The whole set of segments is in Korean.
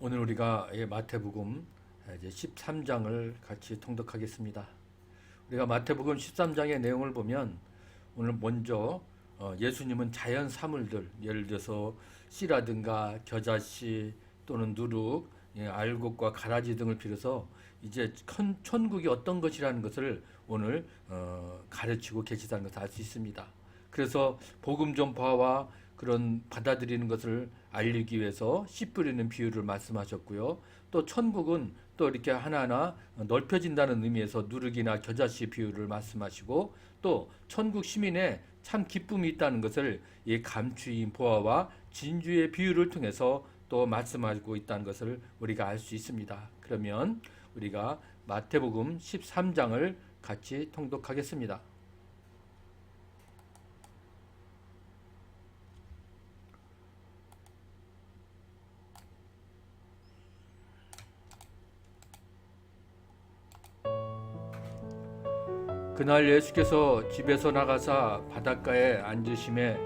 오늘 우리가 이 마태복음 이제 13장을 같이 통독하겠습니다. 우리가 마태복음 13장의 내용을 보면 오늘 먼저 어, 예수님은 자연 사물들 예를 들어서 씨라든가 겨자씨 또는 누룩, 예, 알곡과 가라지 등을 빌어서 이제 천- 천국이 어떤 것이라는 것을 오늘 어, 가르치고 계시다는 것을 알 수 있습니다. 그래서 복음 전파와 그런 받아들이는 것을 알리기 위해서 씨 뿌리는 비유를 말씀하셨고요. 또 천국은 또 이렇게 하나하나 넓혀진다는 의미에서 누룩이나 겨자씨 비유를 말씀하시고 또 천국 시민의 참 기쁨이 있다는 것을 이 감추인 보아와 진주의 비유를 통해서 또 말씀하고 있다는 것을 우리가 알 수 있습니다. 그러면 우리가 마태복음 13장을 같이 통독하겠습니다. 그날 예수께서 집에서 나가사 바닷가에 앉으심에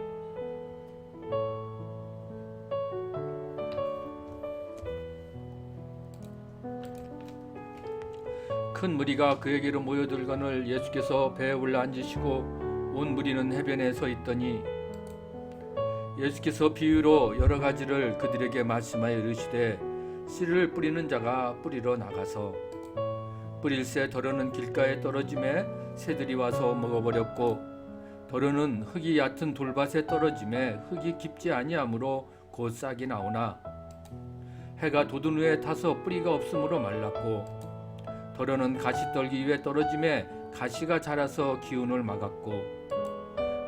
큰 무리가 그에게로 모여들거늘 예수께서 배에 올라 앉으시고 온 무리는 해변에 서 있더니 예수께서 비유로 여러 가지를 그들에게 말씀하여 이르시되 씨를 뿌리는 자가 뿌리러 나가서 뿌릴새 더러는 길가에 떨어짐에 새들이 와서 먹어버렸고 더러는 흙이 얕은 돌밭에 떨어짐에 흙이 깊지 아니하므로 곧 싹이 나오나 해가 돋은 후에 타서 뿌리가 없으므로 말랐고 더러는 가시 떨기 위에 떨어짐에 가시가 자라서 기운을 막았고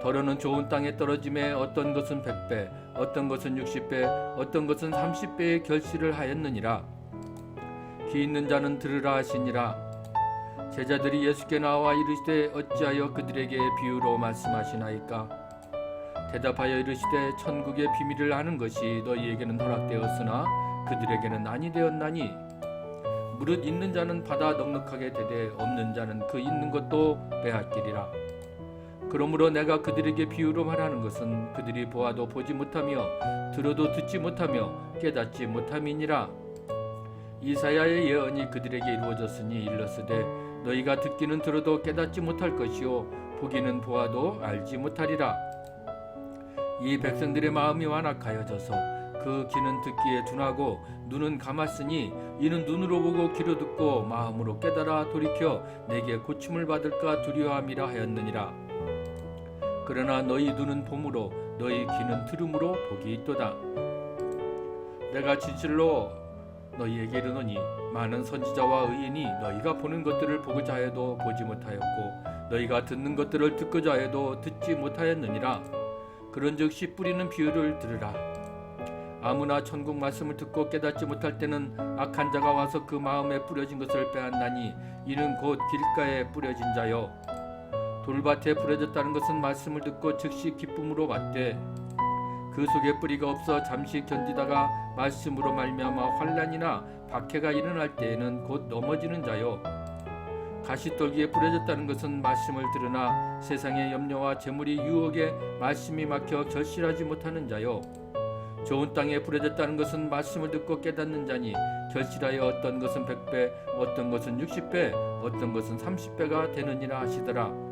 더러는 좋은 땅에 떨어짐에 어떤 것은 백배 어떤 것은 육십 배 어떤 것은 삼십 배의 결실을 하였느니라. 귀 있는 자는 들으라 하시니라 제자들이 예수께 나와 이르시되 어찌하여 그들에게 비유로 말씀하시나이까? 대답하여 이르시되 천국의 비밀을 아는 것이 너희에게는 허락되었으나 그들에게는 아니 되었나니? 무릇 있는 자는 받아 넉넉하게 되되 없는 자는 그 있는 것도 빼앗기리라. 그러므로 내가 그들에게 비유로 말하는 것은 그들이 보아도 보지 못하며 들어도 듣지 못하며 깨닫지 못함이니라. 이사야의 예언이 그들에게 이루어졌으니 일렀으되 너희가 듣기는 들어도 깨닫지 못할 것이요 보기는 보아도 알지 못하리라. 이 백성들의 마음이 완악하여져서 그 귀는 듣기에 둔하고 눈은 감았으니 이는 눈으로 보고 귀로 듣고 마음으로 깨달아 돌이켜 내게 고침을 받을까 두려움이라 하였느니라. 그러나 너희 눈은 봄으로 너희 귀는 들음으로 복이 있도다. 내가 진실로 너희에게 이르노니 많은 선지자와 의인이 너희가 보는 것들을 보고자 해도 보지 못하였고 너희가 듣는 것들을 듣고자 해도 듣지 못하였느니라. 그런즉 씨 뿌리는 비유를 들으라. 아무나 천국 말씀을 듣고 깨닫지 못할 때는 악한 자가 와서 그 마음에 뿌려진 것을 빼앗나니 이는 곧 길가에 뿌려진 자요. 돌밭에 뿌려졌다는 것은 말씀을 듣고 즉시 기쁨으로 받되 그 속에 뿌리가 없어 잠시 견디다가 말씀으로 말미암아 환란이나 박해가 일어날 때에는 곧 넘어지는 자요. 가시떨기에 뿌려졌다는 것은 말씀을 들으나 세상의 염려와 재물이 유혹에 말씀이 막혀 결실하지 못하는 자요. 좋은 땅에 뿌려졌다는 것은 말씀을 듣고 깨닫는 자니 결실하여 어떤 것은 백배 어떤 것은 육십배 어떤 것은 삼십배가 되느니라 하시더라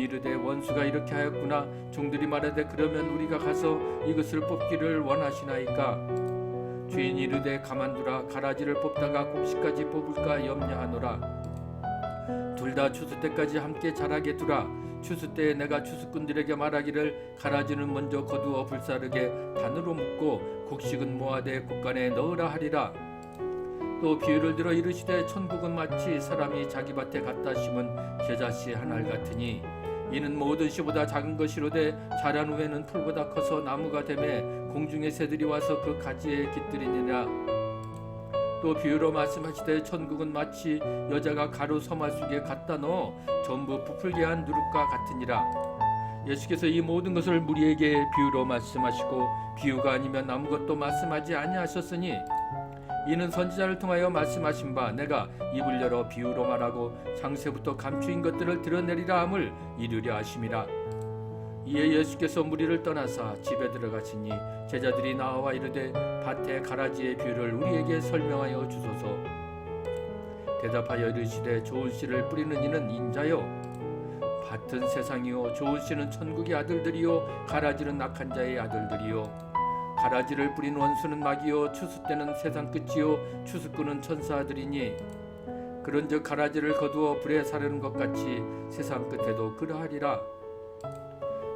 이 이르되 원수가 이렇게 하였구나. 종들이 말하되 그러면 우리가 가서 이것을 뽑기를 원하시나이까? 주인이 이르되 가만두라. 가라지를 뽑다가 곡식까지 뽑을까 염려하노라. 둘 다 추수 때까지 함께 자라게 두라. 추수 때에 내가 추수꾼들에게 말하기를 가라지는 먼저 거두어 불사르게 단으로 묶고 곡식은 모아대 곡간에 넣으라 하리라. 또 비유를 들어 이르시되 천국은 마치 사람이 자기 밭에 갖다 심은 겨자씨 한 알 같으니 이는 모든 씨보다 작은 것이로되 자란 후에는 풀보다 커서 나무가 되매 공중의 새들이 와서 그 가지에 깃들이니라 또 비유로 말씀하시되 천국은 마치 여자가 가루 서마 속에 갖다 넣어 전부 부풀게 한 누룩과 같으니라. 예수께서 이 모든 것을 우리에게 비유로 말씀하시고 비유가 아니면 아무것도 말씀하지 아니하셨으니 이는 선지자를 통하여 말씀하신 바 내가 입을 열어 비유로 말하고 장세부터 감추인 것들을 드러내리라 함을 이루려 하심이라. 이에 예수께서 무리를 떠나사 집에 들어가시니 제자들이 나와 이르되 밭의 가라지의 비유를 우리에게 설명하여 주소서. 대답하여 이르시되 좋은 씨를 뿌리는 이는 인자요 밭은 세상이요 좋은 씨는 천국의 아들들이요 가라지는 악한 자의 아들들이요 가라지를 뿌린 원수는 마귀요 추수 때는 세상 끝이요 추수꾼은 천사들이니. 그런즉 가라지를 거두어 불에 사르는 것 같이 세상 끝에도 그러하리라.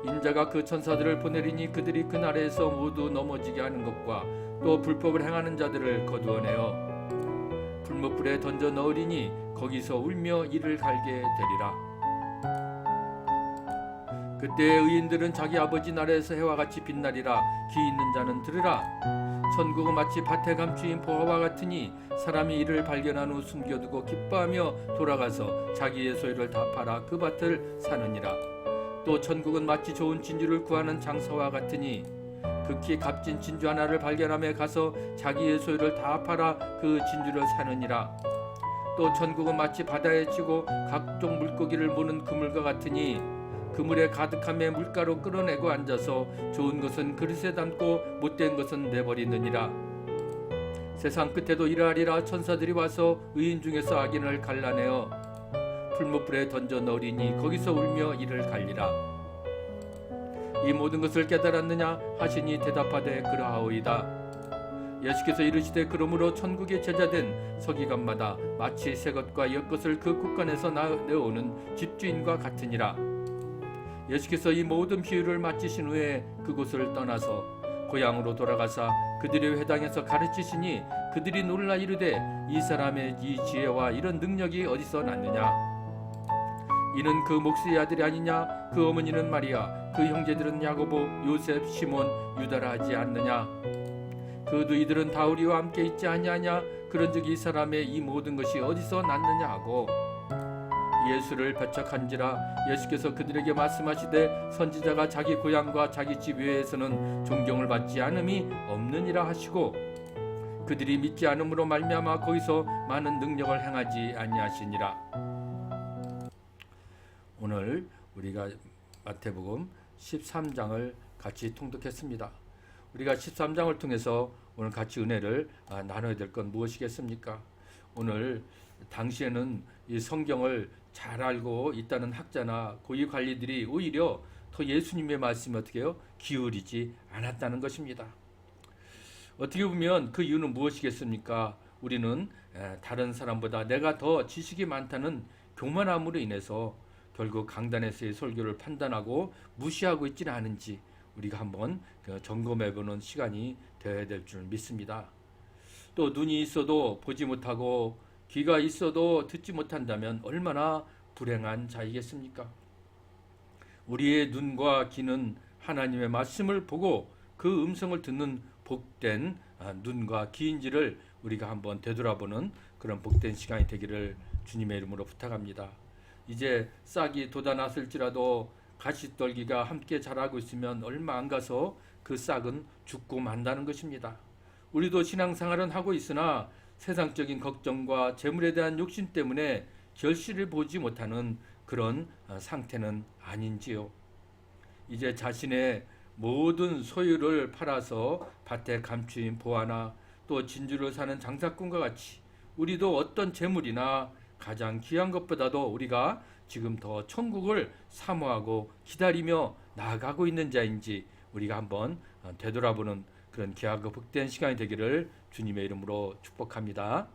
인자가 그 천사들을 보내리니 그들이 그 나라에서 모두 넘어지게 하는 것과 또 불법을 행하는 자들을 거두어내어 불못불에 던져 넣으리니 거기서 울며 이를 갈게 되리라 그때 의인들은 자기 아버지 나라에서 해와 같이 빛나리라 귀 있는 자는 들으라. 천국은 마치 밭에 감추인 보화와 같으니 사람이 이를 발견한 후 숨겨두고 기뻐하며 돌아가서 자기의 소유를 다 팔아 그 밭을 사느니라. 또 천국은 마치 좋은 진주를 구하는 장사와 같으니 극히 값진 진주 하나를 발견함에 가서 자기의 소유를 다 팔아 그 진주를 사느니라. 또 천국은 마치 바다에 치고 각종 물고기를 모는 그물과 같으니 그물에 가득함에 물가로 끌어내고 앉아서 좋은 것은 그릇에 담고 못된 것은 내버리느니라. 세상 끝에도 이러하리라. 천사들이 와서 의인 중에서 악인을 갈라내어 풀무불에 던져 넣으리니 거기서 울며 이를 갈리라. 이 모든 것을 깨달았느냐? 하시니 대답하되 그러하오이다. 예수께서 이르시되 그러므로 천국의 제자된 서기관마다 마치 새 것과 옛 것을 그 국간에서 내어오는 집주인과 같으니라 예수께서 이 모든 비유를 마치신 후에 그곳을 떠나서 고향으로 돌아가사 그들의 회당에서 가르치시니 그들이 놀라 이르되 이 사람의 이 지혜와 이런 능력이 어디서 났느냐? 이는 그 목수의 아들이 아니냐? 그 어머니는 마리아 그 형제들은 야고보 요셉 시몬 유다라 하지 않느냐? 그 너희들은 다 우리와 함께 있지 아니하냐? 그런즉 이 사람의 이 모든 것이 어디서 났느냐? 하고 예수를 배척한지라 예수께서 그들에게 말씀하시되 선지자가 자기 고향과 자기 집 외에서는 존경을 받지 않음이 없느니라 하시고 그들이 믿지 않음으로 말미암아 거기서 많은 능력을 행하지 아니하시니라 오늘 우리가 마태복음 13장을 같이 통독했습니다. 우리가 13장을 통해서 오늘 같이 은혜를 아, 나눠야 될 건 무엇이겠습니까? 오늘 당시에는 이 성경을 잘 알고 있다는 학자나 고위 관리들이 오히려 더 예수님의 말씀에 어떻게 해요? 기울이지 않았다는 것입니다. 어떻게 보면 그 이유는 무엇이겠습니까? 우리는 다른 사람보다 내가 더 지식이 많다는 교만함으로 인해서 결국 강단에서의 설교를 판단하고 무시하고 있지는 않은지 우리가 한번 그 점검해보는 시간이 되어야 될 줄 믿습니다. 또 눈이 있어도 보지 못하고 귀가 있어도 듣지 못한다면 얼마나 불행한 자이겠습니까? 우리의 눈과 귀는 하나님의 말씀을 보고 그 음성을 듣는 복된 아, 눈과 귀인지를 우리가 한번 되돌아보는 그런 복된 시간이 되기를 주님의 이름으로 부탁합니다. 이제 싹이 돋아났을지라도 가시떨기가 함께 자라고 있으면 얼마 안 가서 그 싹은 죽고 만다는 것입니다. 우리도 신앙생활은 하고 있으나 세상적인 걱정과 재물에 대한 욕심 때문에 결실을 보지 못하는 그런 어, 상태는 아닌지요. 이제 자신의 모든 소유를 팔아서 밭에 감추인 보아나 또 진주를 사는 장사꾼과 같이 우리도 어떤 재물이나 가장 귀한 것보다도 우리가 지금 더 천국을 사모하고 기다리며 나아가고 있는 자인지 우리가 한번 어, 되돌아보는 그런 귀하고 복된 시간이 되기를 주님의 이름으로 축복합니다.